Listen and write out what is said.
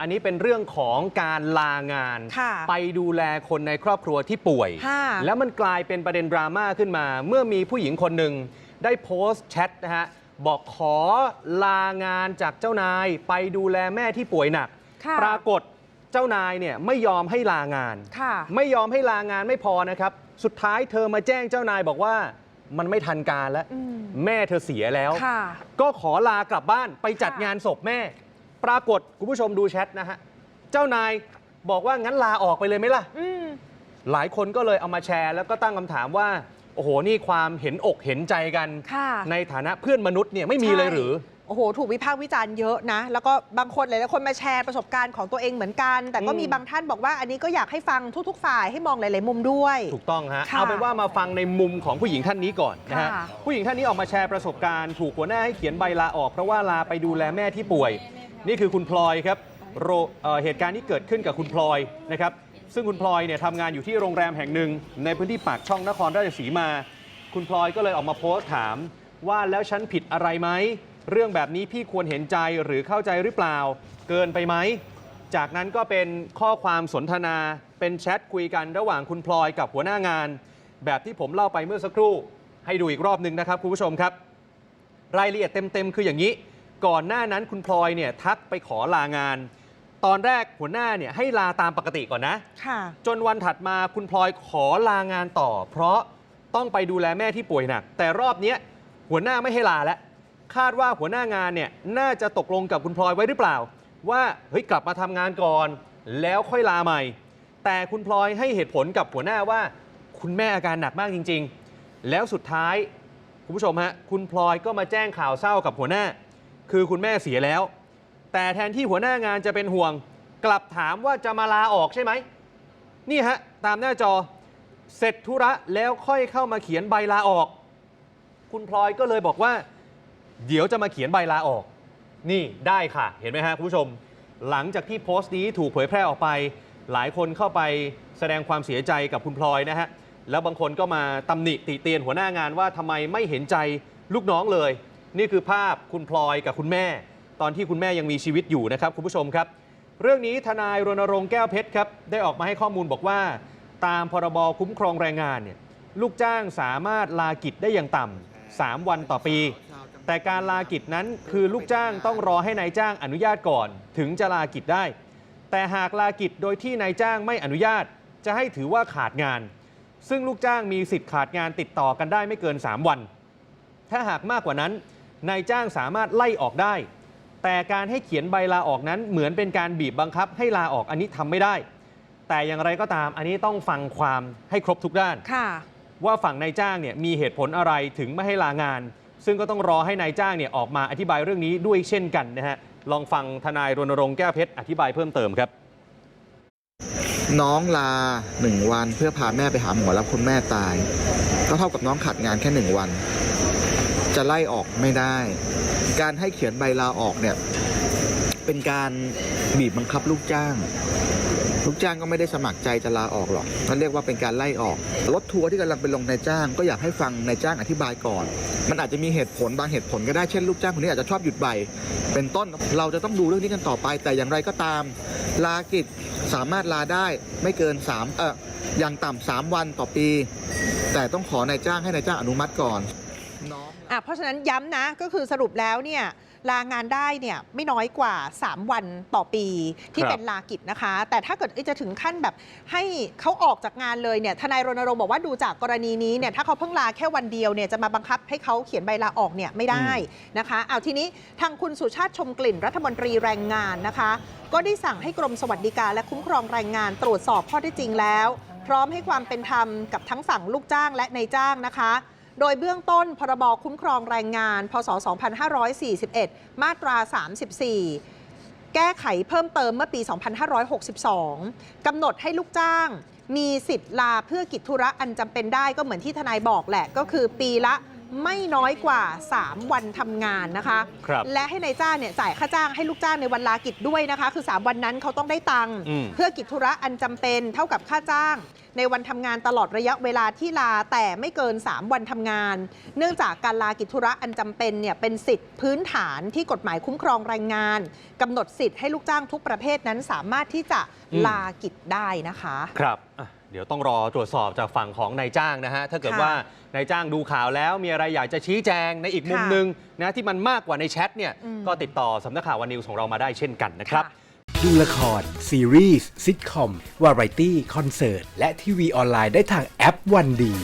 อันนี้เป็นเรื่องของการลางานค่ะไปดูแลคนในครอบครัวที่ป่วยค่ะแล้วมันกลายเป็นประเด็นดราม่าขึ้นมา เมื่อมีผู้หญิงคนหนึ่งได้โพสต์แชทนะฮะบอกขอลางานจากเจ้านาย ไปดูแลแม่ที่ป่วยหนักค่ะปรากฏเจ้านายเนี่ยไม่ยอมให้ลางานค่ะไม่ยอมให้ลางานไม่พอนะครับ สุดท้ายเธอมาแจ้งเจ้านายบอกว่ามันไม่ทันการแล้วอืมแม่เธอเสียแล้วค่ะก็ขอลากลับบ้านไปจัดค่ะงานศพแม่ ปรากฏคุณผู้ชมดูแชทนะฮะ เจ้านายบอกว่างั้นลาออกไปเลยไหมล่ะ อืมหลายคนก็เลยเอามาแชร์ แล้วก็ตั้งคำถามว่า โอ้โห นี่ความเห็นอกเห็นใจกัน ค่ะ ในฐานะเพื่อนมนุษย์เนี่ยไม่มีเลยหรือ โอ้โห ถูกวิพากษ์วิจารณ์เยอะนะ แล้วก็บางคนหลายๆคนมาแชร์ประสบการณ์ของตัวเองเหมือนกัน แต่ก็อืมมีบางท่านบอกว่าอันนี้ก็อยากให้ฟังทุก ๆ ฝ่ายให้มองหลาย ๆ มุมด้วย ถูกต้องฮะ ค่ะเอาเป็นว่ามาฟังในมุมของผู้หญิงท่านนี้ก่อนนะฮะ ค่ะผู้หญิงท่านนี้ออกมาแชร์ประสบการณ์ ถูกหัวหน้าให้เขียนใบลาออกเพราะว่าลาไปดูแลแม่ที่ป่วย นี่คือคุณพลอยครับเเหตุการณ์ที่เกิดขึ้นกับคุณพลอยนะครับซึ่งคุณพลอยเนี่ยทำงานอยู่ที่โรงแรมแห่งหนึ่ง ในพื้นที่ปากช่องนครราชสีมา คุณพลอยก็เลยออกมาโพสต์ถาม ว่าแล้วฉันผิดอะไรไหมเรื่องแบบนี้พี่ควรเห็นใจหรือเข้าใจหรือเปล่า เกินไปไหมจากนั้นก็เป็นข้อความสนทนาเป็นแชทคุยกันระหว่างคุณพลอยกับหัวหน้างาน แบบที่ผมเล่าไปเมื่อสักครู่ ให้ดูอีกรอบหนึ่งนะครับคุณผู้ชมครับ รายละเอียดเต็มๆคืออย่างนี้ ก่อนหน้านั้นคุณพลอยเนี่ยทักไปขอลางาน ตอนแรกหัวหน้าเนี่ยให้ลาตามปกติก่อนนะ ค่ะ จนวันถัดมาคุณพลอยขอลางานต่อ เพราะต้องไปดูแลแม่ที่ป่วยหนักแต่รอบเนี้ยหัวหน้าไม่ให้ลาแล้วคาดว่าหัวหน้างานเนี่ยน่าจะตกลงกับคุณพลอยไว้หรือเปล่า ว่าเฮ้ยกลับมาทำงานก่อน แล้วค่อยลาใหม่ แต่คุณพลอยให้เหตุผลกับหัวหน้าว่า คุณแม่อาการหนักมากจริง ๆ แล้วสุดท้ายคุณผู้ชมฮะคุณพลอยก็มาแจ้งข่าวเศร้ากับหัวหน้า คือคุณแม่เสียแล้ว แต่แทนที่หัวหน้างานจะเป็นห่วง กลับถามว่าจะมาลาออกใช่ไหม นี่ฮะ ตามหน้าจอเสร็จธุระแล้วค่อยเข้ามาเขียนใบลาออก คุณพลอยก็เลยบอกว่า เดี๋ยวจะมาเขียนใบลาออก นี่ได้ค่ะ เห็นไหมฮะคุณผู้ชม หลังจากที่โพสต์นี้ถูกเผยแพร่ออกไป หลายคนเข้าไปแสดงความเสียใจกับคุณพลอยนะฮะแล้วบางคนก็มาตำหนิติเตียนหัวหน้างานว่าทำไมไม่เห็นใจลูกน้องเลย นี่คือภาพคุณพลอยกับคุณแม่ ตอนที่คุณแม่ยังมีชีวิตอยู่นะครับคุณผู้ชมครับ เรื่องนี้ทนายรณรงค์แก้วเพชรครับได้ออกมาให้ข้อมูลบอกว่า ตามพรบคุ้มครองแรงงานเนี่ยลูกจ้างสามารถลากิจได้อย่างต่ำ3วันต่อปี แต่การลากิจนั้นคือลูกจ้างต้องรอให้นายจ้างอนุญาตก่อน ถึงจะลากิจได้ แต่หากลากิจโดยที่นายจ้างไม่อนุญาต จะให้ถือว่าขาดงาน ซึ่งลูกจ้างมีสิทธิ์ขาดงานติดต่อกันได้ไม่เกิน 3 วัน ถ้าหากมากกว่านั้น นายจ้างสามารถไล่ออกได้ แต่การให้เขียนใบลาออกนั้นเหมือนเป็นการบีบบังคับให้ลาออกอันนี้ทำไม่ได้ แต่อย่างไรก็ตามอันนี้ต้องฟังความให้ครบทุกด้านค่ะว่าฝั่งนายจ้างเนี่ยมีเหตุผลอะไรถึงไม่ให้ลางาน ซึ่งก็ต้องรอให้นายจ้างเนี่ยออกมาอธิบายเรื่องนี้ด้วยเช่นกันนะฮะลองฟังทนายรณรงค์แก้วเพชรอธิบายเพิ่มเติมครับ น้องลาหนึ่งวันเพื่อพาแม่ไปหาหมอแล้วคุณแม่ตาย ก็เท่ากับน้องขาดงานแค่หนึ่งวัน จะไล่ออกไม่ได้ การให้เขียนใบลาออกเนี่ย เป็นการบีบบังคับลูกจ้าง ลูกจ้างก็ไม่ได้สมัครใจจะลาออกหรอกนั่นเรียกว่าเป็นการไล่ออก รถทัวร์ที่กำลังไปลงนายจ้าง ก็อยากให้ฟังนายจ้างอธิบายก่อน มันอาจจะมีเหตุผลบางเหตุผลก็ได้เช่นลูกจ้างคนนี้อาจจะชอบหยุดใบ เป็นต้นเราจะต้องดูเรื่องนี้กันต่อไป แต่อย่างไรก็ตาม ลากิจสามารถลาได้ไม่เกิน3เอออย่างต่ำสามวันต่อปี แต่ต้องขอนายจ้างให้นายจ้างอนุมัติก่อน องอะเพราะฉะนั้นย้ำนะก็คือสรุปแล้วเนี่ยลางานได้เนี่ยไม่น้อยกว่า 3 วันต่อปีที่ครับเป็นลากิจนะคะ แต่ถ้าเกิดเอ้ยจะถึงขั้นแบบให้เขาออกจากงานเลยเนี่ยทนายรณรงค์บอกว่าดูจากกรณีนี้เนี่ยถ้าเขาเพิ่งลาแค่วันเดียวเนี่ยจะมาบังคับให้เขาเขียนใบลาออกเนี่ยไม่ได้นะคะเอาทีนี้ทางคุณสุชาติชมกลิ่นรัฐมนตรีแรงงานนะคะ ก็ได้สั่งให้กรมสวัสดิการและคุ้มครองแรงงานตรวจสอบข้อเท็จจริงแล้ว พร้อมให้ความเป็นธรรมกับทั้งฝั่งลูกจ้างและนายจ้างนะคะ โดยเบื้องต้นพรบคุ้มครองแรงงาน พศ 2541 มาตรา 34แก้ไขเพิ่มเติมเมื่อปี 2562 กำหนดให้ลูกจ้าง มีสิทธิ์ลาเพื่อกิจธุระอันจำเป็นได้ก็เหมือนที่ทนายบอกแหละ ก็คือปีละ ไม่น้อยกว่า 3 วันทำงานนะคะครับและให้นายจ้างเนี่ยจ่ายค่าจ้างให้ลูกจ้างในวันลากิจด้วยนะคะ คือ 3 วันนั้นเขาต้องได้ตังค์อืมเพื่อกิจธุระอันจำเป็นเท่ากับค่าจ้าง ในวันทำงานตลอดระยะเวลาที่ลาแต่ไม่เกิน 3 วันทำงาน เนื่องจากการลากิจธุระอันจำเป็นเนี่ยเป็นสิทธิพื้นฐานที่กฎหมายคุ้มครองแรงงานกำหนดสิทธิ์ให้ลูกจ้างทุกประเภทนั้นสามารถที่จะอืมลากิจได้นะคะ ครับอะ เดี๋ยวต้องรอตรวจสอบจากฝั่งของนายจ้างนะฮะถ้าเกิดค่ะว่านายจ้างดูข่าวแล้วมีอะไรอยากจะชี้แจงในอีกมุมค่ะหนึ่งนะที่มันมากกว่าในแชทเนี่ยอืมก็ติดต่อสำนักข่าววันนิวของเรามาได้เช่นกันนะครับค่ะดูละคร ซีรีส์ซิทคอม วาไรตี้ คอนเสิร์ต และทีวีออนไลน์ได้ทางแอปวันดี